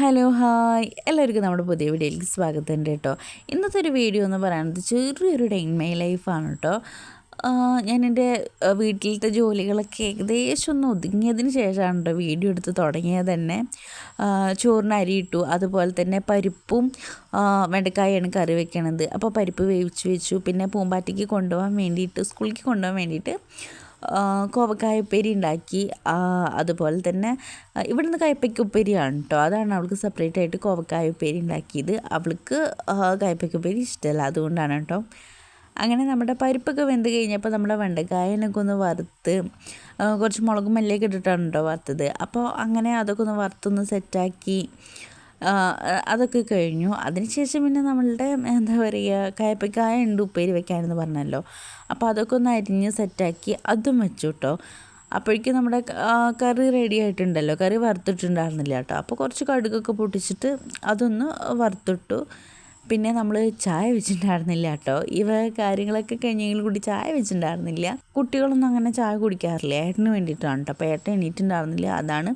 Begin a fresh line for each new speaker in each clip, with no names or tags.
Hello hi. എല്ലാവർക്കും നമ്മുടെ പുതിയ വീഡിയോയിലേക്ക് സ്വാഗതം കേട്ടോ. ഇന്നത്തെ ഒരു വീഡിയോ എന്ന് പറയുന്നത് ചെറിയൊരു ഡെയിൻ മൈ ലൈഫാണ് കേട്ടോ. ഞാൻ എന്റെ വീട്ടിലത്തെ ജോലികളൊക്കെ ഏകദേശം ഒന്ന് ഒതുങ്ങിയതിന് ശേഷമാണ് കേട്ടോ വീഡിയോ എടുത്ത് തുടങ്ങിയത് തന്നെ. ചോറിന് അരി ഇട്ടു അതുപോലെ തന്നെ പരിപ്പും വെണ്ടക്കായാണ് കറി വെക്കണത്. അപ്പോൾ പരിപ്പ് വേവിച്ച് വെച്ചു പിന്നെ പൂമ്പാറ്റയ്ക്ക് കൊണ്ടുപോകാൻ വേണ്ടിയിട്ട് സ്കൂളിലേക്ക് കൊണ്ടുപോകാൻ വേണ്ടിയിട്ട് കോവക്കായ ഉപ്പേരി ഉണ്ടാക്കി. അതുപോലെ തന്നെ ഇവിടുന്ന് കയ്പ്പയ്ക്ക കേട്ടോ അതാണ് അവൾക്ക് സെപ്പറേറ്റ് ആയിട്ട് കോവക്കായ ഉപ്പേരി ഉണ്ടാക്കിയത്. അവൾക്ക് കയ്പ്പയ്ക്ക ഇഷ്ടമല്ല. അതുകൊണ്ടാണ് കേട്ടോ അങ്ങനെ നമ്മുടെ പരിപ്പൊക്കെ വെന്ത് കഴിഞ്ഞപ്പോൾ നമ്മുടെ വെണ്ടക്കായനൊക്കെ ഒന്ന് വറുത്ത് കുറച്ച് മുളകും മല്ലിയൊക്കെ ഇട്ടിട്ടാണ് കേട്ടോ വറുത്തത്. അപ്പോൾ അങ്ങനെ അതൊക്കെ ഒന്ന് വറുത്തൊന്ന് സെറ്റാക്കി അതൊക്കെ കഴിഞ്ഞു. അതിനുശേഷം പിന്നെ നമ്മളുടെ എന്താ പറയുക കയപ്പക്കായ ഉണ്ട് ഉപ്പേരി വെക്കാനെന്ന് പറഞ്ഞല്ലോ. അപ്പോൾ അതൊക്കെ ഒന്ന് അരിഞ്ഞ് സെറ്റാക്കി അതും വെച്ചു കേട്ടോ അപ്പോഴേക്കും നമ്മുടെ കറി റെഡി ആയിട്ടുണ്ടല്ലോ. കറി വറുത്തിട്ടുണ്ടായിരുന്നില്ല കേട്ടോ. അപ്പോൾ കുറച്ച് കടുകൊക്കെ പൊട്ടിച്ചിട്ട് അതൊന്ന് വറുത്തിട്ടു. പിന്നെ നമ്മൾ ചായ വെച്ചിട്ടുണ്ടായിരുന്നില്ല കേട്ടോ. ഇവ കാര്യങ്ങളൊക്കെ കഴിഞ്ഞെങ്കിൽ കൂടി ചായ വെച്ചിട്ടുണ്ടായിരുന്നില്ല. കുട്ടികളൊന്നും അങ്ങനെ ചായ കുടിക്കാറില്ല. ഏട്ടന് വേണ്ടിയിട്ടാണ് കേട്ടോ. അപ്പോൾ ഏട്ടൻ എണീറ്റുണ്ടായിരുന്നില്ല അതാണ്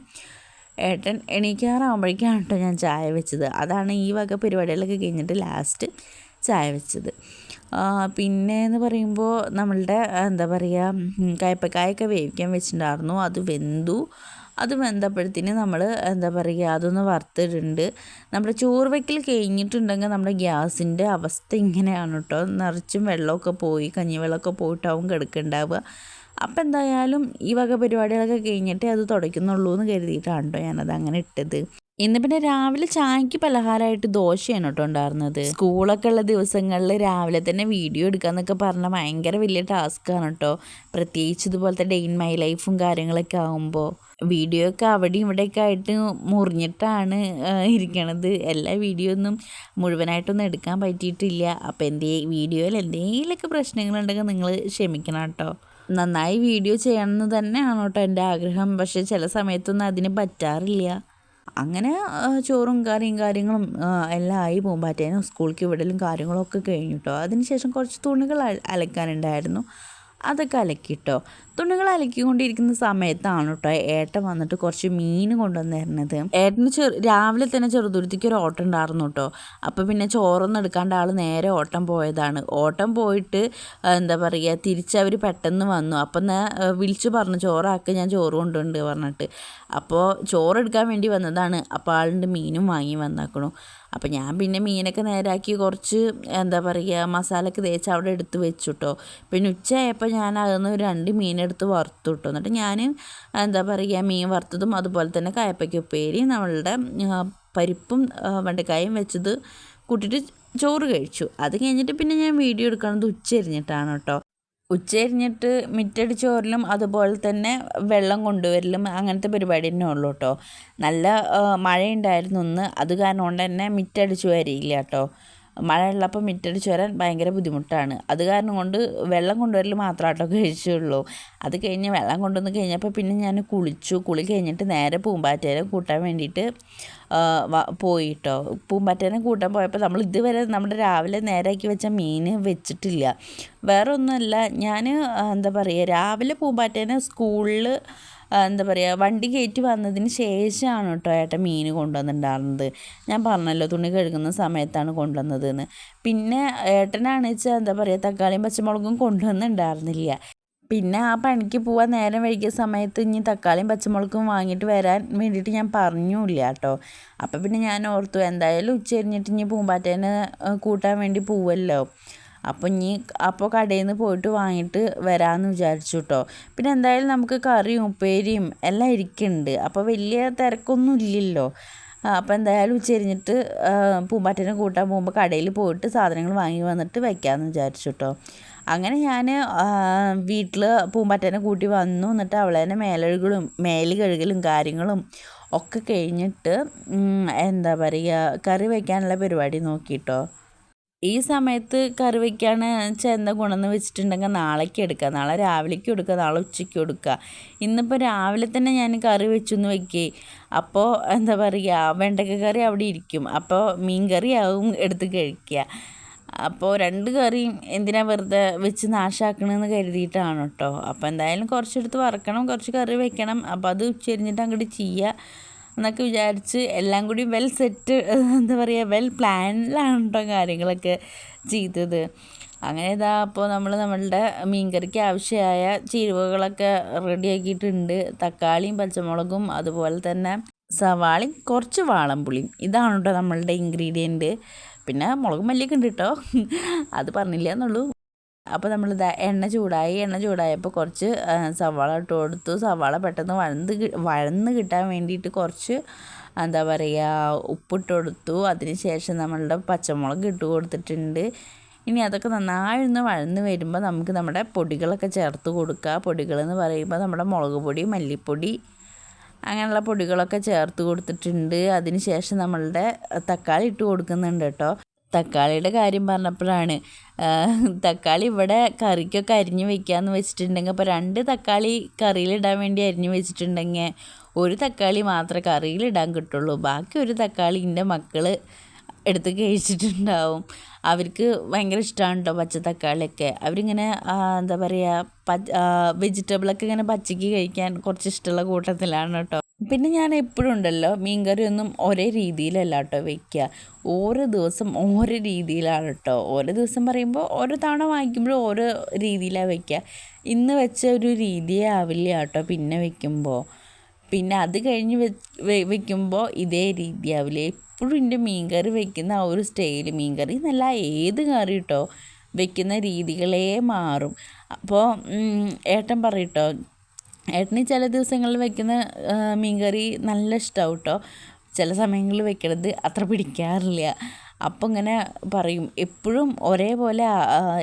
ഏട്ടൻ എണീക്കാറാകുമ്പോഴേക്കാണ് കേട്ടോ ഞാൻ ചായ വെച്ചത്. അതാണ് ഈ വക പരിപാടികളൊക്കെ കഴിഞ്ഞിട്ട് ലാസ്റ്റ് ചായ വെച്ചത്. പിന്നെ എന്ന് പറയുമ്പോൾ നമ്മളുടെ എന്താ പറയുക കയ്പ്പക്കായൊക്കെ വേവിക്കാൻ വെച്ചിട്ടുണ്ടായിരുന്നു. അത് വെന്തു. അത് വെന്തപ്പോഴത്തേന് നമ്മൾ എന്താ പറയുക അതൊന്ന് വറുത്തിട്ടുണ്ട്. നമ്മുടെ ചോറ് വയ്ക്കൽ കഴിഞ്ഞിട്ടുണ്ടെങ്കിൽ നമ്മുടെ ഗ്യാസിന്റെ അവസ്ഥ ഇങ്ങനെയാണ് കേട്ടോ. നിറച്ചും വെള്ളമൊക്കെ പോയി കഞ്ഞിവെള്ളമൊക്കെ പോയിട്ടാവും കിടക്കുന്നുണ്ടാവുക അപ്പം എന്തായാലും ഈ വക പരിപാടികളൊക്കെ കഴിഞ്ഞിട്ടേ അത് തുടയ്ക്കുന്നുള്ളൂ എന്ന് കരുതിയിട്ടാണ് കേട്ടോ ഞാനത് അങ്ങനെ ഇട്ടത്. ഇന്ന് പിന്നെ രാവിലെ ചായക്ക് പലഹാരമായിട്ട് ദോശയാണ് കേട്ടോ ഉണ്ടായിരുന്നത്. സ്കൂളൊക്കെ ഉള്ള ദിവസങ്ങളിൽ രാവിലെ തന്നെ വീഡിയോ എടുക്കാന്നൊക്കെ പറഞ്ഞാൽ ഭയങ്കര വലിയ ടാസ്ക്കാണ് കേട്ടോ. പ്രത്യേകിച്ച് ഇതുപോലത്തെ ഡേ ഇൻ മൈ ലൈഫും കാര്യങ്ങളൊക്കെ ആകുമ്പോൾ വീഡിയോ ഒക്കെ അവിടെയും ഇവിടെയൊക്കെ ആയിട്ട് മുറിഞ്ഞിട്ടാണ് ഇരിക്കണത്. എല്ലാ വീഡിയോ ഒന്നും മുഴുവനായിട്ടൊന്നും എടുക്കാൻ പറ്റിയിട്ടില്ല. അപ്പോൾ എന്തേ വീഡിയോയിൽ എന്തെങ്കിലുമൊക്കെ പ്രശ്നങ്ങളുണ്ടെങ്കിൽ നിങ്ങൾ ക്ഷമിക്കണം കേട്ടോ. നന്നായി വീഡിയോ ചെയ്യണമെന്ന് തന്നെയാണ് കേട്ടോ എന്റെ ആഗ്രഹം. പക്ഷേ ചില സമയത്തൊന്നും അതിന് പറ്റാറില്ല. അങ്ങനെ ചോറും കറിയും കാര്യങ്ങളും എല്ലാം ആയി പൂമ്പാറ്റേനും സ്കൂളിലേക്ക് വിടലും കാര്യങ്ങളൊക്കെ കഴിഞ്ഞു കേട്ടോ. അതിനുശേഷം കുറച്ച് തുണികൾ അലക്കാനുണ്ടായിരുന്നു. അതൊക്കെ അലക്കിട്ടോ തുണികൾ അലക്കിക്കൊണ്ടിരിക്കുന്ന സമയത്താണ് കേട്ടോ ഏട്ടൻ വന്നിട്ട് കുറച്ച് മീൻ കൊണ്ടുവന്നിരുന്നത്. ഏട്ടന് ചെറു രാവിലെ തന്നെ ചെറുതുരുത്തിക്ക് ഒരു ഓട്ടം ഉണ്ടായിരുന്നു കേട്ടോ. അപ്പോൾ പിന്നെ ചോറൊന്നും എടുക്കാണ്ട് ആൾ നേരെ ഓട്ടം പോയതാണ്. ഓട്ടം പോയിട്ട് എന്താ പറയുക തിരിച്ചവർ പെട്ടെന്ന് വന്നു. അപ്പം വിളിച്ചു പറഞ്ഞു ചോറാക്കി ഞാൻ ചോറ് കൊണ്ടുണ്ട് പറഞ്ഞിട്ട്. അപ്പോൾ ചോറ് എടുക്കാൻ വേണ്ടി വന്നതാണ്. അപ്പോൾ ആളുണ്ട് മീനും വാങ്ങി വന്നേക്കണു. അപ്പോൾ ഞാൻ പിന്നെ മീനൊക്കെ നേരാക്കി കുറച്ച് എന്താ പറയുക മസാലയൊക്കെ തേച്ച് അവിടെ എടുത്ത് വെച്ചു കേട്ടോ. പിന്നെ ഉച്ചയായപ്പോൾ ഞാൻ നിന്ന് രണ്ട് മീനെടുത്ത് വറുത്തു കേട്ടോ എന്നിട്ട് ഞാൻ എന്താ പറയുക മീൻ വറുത്തതും അതുപോലെ തന്നെ കായപ്പയ്ക്ക് ഉപ്പേരിയും നമ്മളുടെ പരിപ്പും വെണ്ടക്കായും വെച്ചത് കൂട്ടിയിട്ട് ചോറ് കഴിച്ചു. അത് കഴിഞ്ഞിട്ട് പിന്നെ ഞാൻ വീഡിയോ എടുക്കുന്നത് ഉച്ചരിഞ്ഞിട്ടാണ് കേട്ടോ. ഉച്ചരിഞ്ഞിട്ട് മിറ്റടി ചോറിലും അതുപോലെ തന്നെ വെള്ളം കൊണ്ടുവരലും അങ്ങനത്തെ പരിപാടി തന്നെ ഉള്ളൂ കേട്ടോ. നല്ല മഴയുണ്ടായിരുന്നു ഒന്ന് അത് കാരണം കൊണ്ട് തന്നെ മിറ്റടിച്ചു വരിയില്ല കേട്ടോ. മഴ ഉള്ളപ്പോൾ മിറ്റടിച്ച് വരാൻ ഭയങ്കര ബുദ്ധിമുട്ടാണ്. അത് കാരണം കൊണ്ട് വെള്ളം കൊണ്ടുവരൽ മാത്രമാട്ടോ കഴിച്ചുള്ളൂ. അത് കഴിഞ്ഞ് വെള്ളം കൊണ്ടുവന്ന് കഴിഞ്ഞപ്പോൾ പിന്നെ ഞാൻ കുളിച്ചു. കുളി കഴിഞ്ഞിട്ട് നേരെ പൂമ്പാറ്റേനെ കൂട്ടാൻ വേണ്ടിയിട്ട് പോയിട്ടോ. പൂമ്പാറ്റേനെ കൂട്ടാൻ പോയപ്പോൾ നമ്മൾ ഇതുവരെ നമ്മുടെ രാവിലെ നേരാക്കി വെച്ച മീൻ വെച്ചിട്ടില്ല. വേറെ ഒന്നുമല്ല ഞാൻ എന്താ പറയുക രാവിലെ പൂമ്പാറ്റേനെ സ്കൂളിൽ എന്താ പറയുക വണ്ടി കയറ്റി വന്നതിന് ശേഷമാണ് കേട്ടോ ഏട്ടൻ മീൻ കൊണ്ടുവന്നിട്ടുണ്ടായിരുന്നത്. ഞാൻ പറഞ്ഞല്ലോ തുണി കഴുകുന്ന സമയത്താണ് കൊണ്ടുവന്നതെന്ന്. പിന്നെ ഏട്ടനാണ് വെച്ചാൽ എന്താ പറയുക തക്കാളിയും പച്ചമുളകും കൊണ്ടുവന്നിട്ടുണ്ടായിരുന്നില്ല. പിന്നെ ആ പണിക്ക് പോവാൻ നേരം വൈകിയ സമയത്ത് ഇനി തക്കാളിയും പച്ചമുളകും വാങ്ങിയിട്ട് വരാൻ വേണ്ടിയിട്ട് ഞാൻ പറഞ്ഞില്ല കേട്ടോ. അപ്പോൾ പിന്നെ ഞാൻ ഓർത്തു എന്തായാലും ഉച്ച കഴിഞ്ഞിട്ട് ഇനി പൂമ്പാറ്റേനെ കൂട്ടാൻ വേണ്ടി പോവല്ലോ. അപ്പോൾ ഇനി അപ്പോൾ കടയിൽ നിന്ന് പോയിട്ട് വാങ്ങിയിട്ട് വരാമെന്ന് വിചാരിച്ചു കേട്ടോ പിന്നെ എന്തായാലും നമുക്ക് കറിയും ഉപ്പേരിയും എല്ലാം ഇരിക്കുന്നുണ്ട് അപ്പോൾ വലിയ തിരക്കൊന്നും ഇല്ലല്ലോ. അപ്പോൾ എന്തായാലും ഉച്ചരിഞ്ഞിട്ട് പൂമ്പാറ്റനെ കൂട്ടാൻ പോകുമ്പോൾ കടയിൽ പോയിട്ട് സാധനങ്ങൾ വാങ്ങി വന്നിട്ട് വയ്ക്കാമെന്ന് വിചാരിച്ചു കേട്ടോ അങ്ങനെ ഞാൻ വീട്ടിൽ പൂമ്പാറ്റനെ കൂട്ടി വന്നു. എന്നിട്ട് അവളെ തന്നെ മേലഴുകലും മേൽ കഴുകലും കാര്യങ്ങളും ഒക്കെ കഴിഞ്ഞിട്ട് എന്താ പറയുക കറി വയ്ക്കാനുള്ള പരിപാടി നോക്കിയിട്ടോ ഈ സമയത്ത് കറി വയ്ക്കാണ് ചെന്ന ഗുണമെന്ന് വെച്ചിട്ടുണ്ടെങ്കിൽ നാളേക്ക് എടുക്കുക. നാളെ രാവിലേക്ക് എടുക്കുക നാളെ ഉച്ചയ്ക്ക് എടുക്കുക ഇന്നിപ്പോൾ രാവിലെ തന്നെ ഞാൻ കറി വെച്ചൊന്ന് വെക്കേ. അപ്പോൾ എന്താ പറയുക വെണ്ടക്ക കറി അവിടെ ഇരിക്കും. അപ്പോൾ മീൻ കറി ആവും എടുത്ത് കഴിക്കുക. അപ്പോൾ രണ്ട് കറിയും എന്തിനാ വെറുതെ വെച്ച് നാശാക്കണമെന്ന് കരുതിയിട്ടാണ് കേട്ടോ അപ്പോൾ എന്തായാലും കുറച്ചെടുത്ത് വറക്കണം കുറച്ച് കറി വെക്കണം. അപ്പോൾ അത് ഉച്ചരിഞ്ഞിട്ട് അങ്ങോട്ട് ചെയ്യുക. എന്നൊക്കെ വിചാരിച്ച് എല്ലാം കൂടി വെൽ സെറ്റ് എന്താ പറയുക വെൽ പ്ലാനിലാണ് കാര്യങ്ങളൊക്കെ ചെയ്തത്. അങ്ങനെ ഇതാ അപ്പോൾ നമ്മൾ നമ്മളുടെ മീൻകറിക്ക് ആവശ്യമായ ചേരുവകളൊക്കെ റെഡിയാക്കിയിട്ടുണ്ട് തക്കാളിയും പച്ചമുളകും അതുപോലെ തന്നെ സവാളയും കുറച്ച് വാളംപുളിയും. ഇതാണ് കേട്ടോ നമ്മളുടെ ഇൻഗ്രീഡിയന്റ് പിന്നെ മുളകും മല്ലിയൊക്കെ ഉണ്ട് കേട്ടോ അത് പറഞ്ഞില്ല എന്നുള്ളൂ. അപ്പോൾ നമ്മളിതാ എണ്ണ ചൂടായി എണ്ണ ചൂടായപ്പോൾ കുറച്ച് സവാള ഇട്ട് കൊടുത്തു. സവാള പെട്ടെന്ന് വഴന്ന് വഴന്ന് കിട്ടാൻ വേണ്ടിയിട്ട് കുറച്ച് എന്താ പറയുക ഉപ്പിട്ട് കൊടുത്തു. അതിന് ശേഷം നമ്മളുടെ പച്ചമുളക് ഇട്ട് കൊടുത്തിട്ടുണ്ട്. ഇനി അതൊക്കെ നന്നായി വഴന്ന് വരുമ്പോൾ നമുക്ക് നമ്മുടെ പൊടികളൊക്കെ ചേർത്ത് കൊടുക്കുക പൊടികളെന്ന് പറയുമ്പോൾ നമ്മുടെ മുളക് പൊടി മല്ലിപ്പൊടി അങ്ങനെയുള്ള പൊടികളൊക്കെ ചേർത്ത് കൊടുത്തിട്ടുണ്ട്. അതിന് ശേഷം നമ്മളുടെ തക്കാളി ഇട്ട് കൊടുക്കുന്നുണ്ട് കേട്ടോ. തക്കാളിയുടെ കാര്യം പറഞ്ഞപ്പോഴാണ്. തക്കാളി ഇവിടെ കറിക്കൊക്കെ അരിഞ്ഞു വെക്കാമെന്ന് വെച്ചിട്ടുണ്ടെങ്കിൽ അപ്പോൾ രണ്ട് തക്കാളി കറിയിലിടാൻ വേണ്ടി അരിഞ്ഞു വെച്ചിട്ടുണ്ടെങ്കിൽ ഒരു തക്കാളി മാത്രമേ കറിയിലിടാൻ കിട്ടുള്ളൂ. ബാക്കി ഒരു തക്കാളി എന്റെ മക്കൾ എടുത്ത് കഴിച്ചിട്ടുണ്ടാവും. അവർക്ക് ഭയങ്കര ഇഷ്ടമാണ് കേട്ടോ പച്ച തക്കാളിയൊക്കെ. അവരിങ്ങനെ എന്താ പറയുക പച്ച വെജിറ്റബിളൊക്കെ ഇങ്ങനെ പച്ചയ്ക്ക് കഴിക്കാൻ കുറച്ച് ഇഷ്ടമുള്ള കൂട്ടത്തിലാണ് കേട്ടോ. പിന്നെ ഞാൻ എപ്പോഴും ഉണ്ടല്ലോ മീൻകറി ഒന്നും ഒരേ രീതിയിലല്ല കേട്ടോ വയ്ക്കുക ഓരോ ദിവസം ഓരോ രീതിയിലാണ് കേട്ടോ. ഓരോ ദിവസം പറയുമ്പോൾ ഓരോ തവണ വാങ്ങിക്കുമ്പോഴും ഓരോ രീതിയിലാണ് വയ്ക്കുക ഇന്ന് വെച്ച ഒരു രീതിയേ ആവില്ല കേട്ടോ പിന്നെ വയ്ക്കുമ്പോൾ പിന്നെ അത് കഴിഞ്ഞ് വെക്കുമ്പോൾ ഇതേ രീതിയാവില്ല. എപ്പോഴും എന്റെ മീൻകറി വെക്കുന്ന ആ ഒരു സ്റ്റൈൽ മീൻകറി എന്നല്ല ഏത് കറി കേട്ടോ വെക്കുന്ന രീതികളേ മാറും. അപ്പോൾ ഏട്ടൻ പറയട്ടോ ഏട്ടന് ചില ദിവസങ്ങളിൽ വെക്കുന്ന മീൻകറി നല്ല ഇഷ്ടമാവും കേട്ടോ ചില സമയങ്ങളിൽ വെക്കണത് അത്ര പിടിക്കാറില്ല. അപ്പം ഇങ്ങനെ പറയും എപ്പോഴും ഒരേപോലെ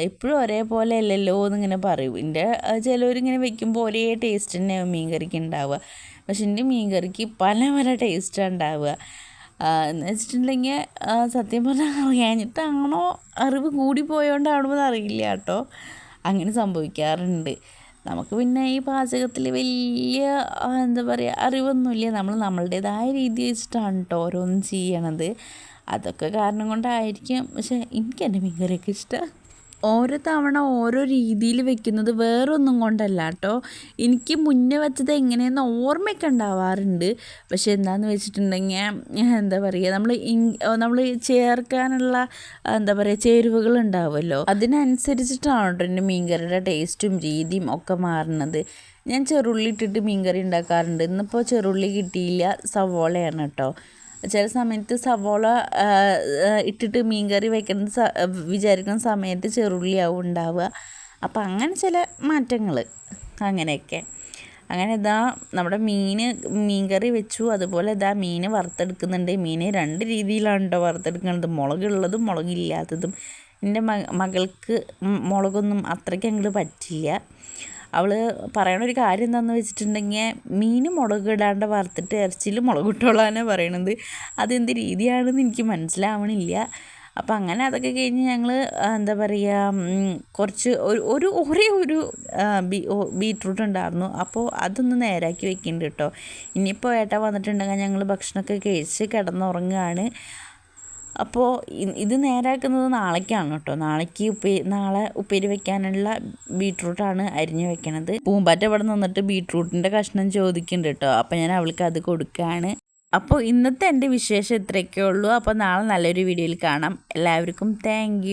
എപ്പോഴും ഒരേപോലെ അല്ലല്ലോ എന്നിങ്ങനെ പറയും. എന്റെ ചിലവരിങ്ങനെ വെക്കുമ്പോൾ ഒരേ ടേസ്റ്റ് തന്നെയാവും മീൻകറിക്ക് ഉണ്ടാവുക. പക്ഷെ എന്റെ മീൻകറിക്ക് പല പല ടേസ്റ്റാണ് ഉണ്ടാവുക. എന്ന് വെച്ചിട്ടുണ്ടെങ്കിൽ സത്യം പറഞ്ഞാൽ അറിയാഞ്ഞിട്ടാണോ അറിവ് കൂടി പോയോണ്ടാണോ അറിയില്ല കേട്ടോ. അങ്ങനെ സംഭവിക്കാറുണ്ട്. നമുക്ക് പിന്നെ ഈ പാചകത്തിൽ വലിയ എന്താ പറയുക അറിവൊന്നുമില്ല. നമ്മൾ നമ്മളുടേതായ രീതി വെച്ചിട്ടാണ് കേട്ടോ ഓരോന്നും ചെയ്യണത്. അതൊക്കെ കാരണം കൊണ്ടായിരിക്കും. പക്ഷേ എനിക്ക് എന്റെ മീൻ കറിയൊക്കെ ഇഷ്ടം. ഓരോ തവണ ഓരോ രീതിയിൽ വെക്കുന്നത് വേറൊന്നും കൊണ്ടല്ല കേട്ടോ. എനിക്ക് മുന്നേ വെച്ചത് എങ്ങനെയെന്ന് ഓർമ്മയൊക്കെ ഉണ്ടാവാറുണ്ട്. പക്ഷെ എന്താണെന്ന് വെച്ചിട്ടുണ്ടെങ്കിൽ എന്താ പറയുക നമ്മൾ നമ്മൾ ചേർക്കാനുള്ള എന്താ പറയുക ചേരുവകൾ ഉണ്ടാവുമല്ലോ. അതിനനുസരിച്ചിട്ടാണ് കേട്ടോ എന്റെ മീൻകറിയുടെ ടേസ്റ്റും രീതിയും ഒക്കെ മാറുന്നത്. ഞാൻ ചെറുള്ളി ഇട്ടിട്ട് മീൻകറി ഉണ്ടാക്കാറുണ്ട്. ഇന്നിപ്പോൾ ചെറുള്ളി കിട്ടിയില്ല. സവോളയാണ് കേട്ടോ. ചില സമയത്ത് സവോള ഇട്ടിട്ട് മീൻ കറി സ വിചാരിക്കുന്ന സമയത്ത് ചെറുള്ളിയാവും ഉണ്ടാവുക. അപ്പം അങ്ങനെ ചില മാറ്റങ്ങൾ അങ്ങനെയൊക്കെ. അങ്ങനെ ഇതാ നമ്മുടെ മീൻ മീൻ കറി വെച്ചു. അതുപോലെ ഇതാ മീൻ വറുത്തെടുക്കുന്നുണ്ട്. മീൻ രണ്ട് രീതിയിലാണ് കേട്ടോ വറുത്തെടുക്കുന്നത് മുളകുള്ളതും മുളകില്ലാത്തതും. എന്റെ മകൾക്ക് മുളകൊന്നും അത്രയ്ക്ക് അങ്ങോട്ട് പറ്റില്ല. അവൾ പറയണ ഒരു കാര്യം എന്താണെന്ന് വെച്ചിട്ടുണ്ടെങ്കിൽ മീൻ മുളക് ഇടാണ്ട് വറുത്തിട്ട് ഇറച്ചിയിൽ മുളക് ഇട്ടോളാനാണ് പറയണത്. അതെന്ത് രീതിയാണെന്ന് എനിക്ക് മനസ്സിലാവണില്ല. അപ്പം അങ്ങനെ അതൊക്കെ കഴിഞ്ഞ് ഞങ്ങൾ എന്താ പറയുക കുറച്ച് ഒരു ഒരു ഒരേ ഒരു ബീ ബീട്രൂട്ട് ഉണ്ടായിരുന്നു. അപ്പോൾ അതൊന്ന് നേരാക്കി വെക്കുന്നുണ്ട് കേട്ടോ. ഇനിയിപ്പോൾ ഏട്ട വന്നിട്ടുണ്ടെങ്കിൽ ഞങ്ങൾ ഭക്ഷണമൊക്കെ കഴിച്ച് കിടന്നുറങ്ങുകയാണ് അപ്പോൾ ഇത് നേരാക്കുന്നത് നാളേക്കാണ് കേട്ടോ. നാളേക്ക് ഉപ്പേ നാളെ ഉപ്പേരി വെക്കാനുള്ള ബീട്രൂട്ടാണ് അരിഞ്ഞു വെക്കണത്. പൂമ്പാറ്റ അവിടെ നിന്നിട്ട് ബീട്രൂട്ടിന്റെ കഷ്ണം ചോദിക്കുന്നുണ്ട് കേട്ടോ. അപ്പോൾ ഞാൻ അവൾക്ക് അത് കൊടുക്കുകയാണ് അപ്പോൾ ഇന്നത്തെ എന്റെ വിശേഷം ഇത്രയൊക്കെ ഉള്ളൂ. അപ്പോൾ നാളെ നല്ലൊരു വീഡിയോയിൽ കാണാം. എല്ലാവർക്കും താങ്ക്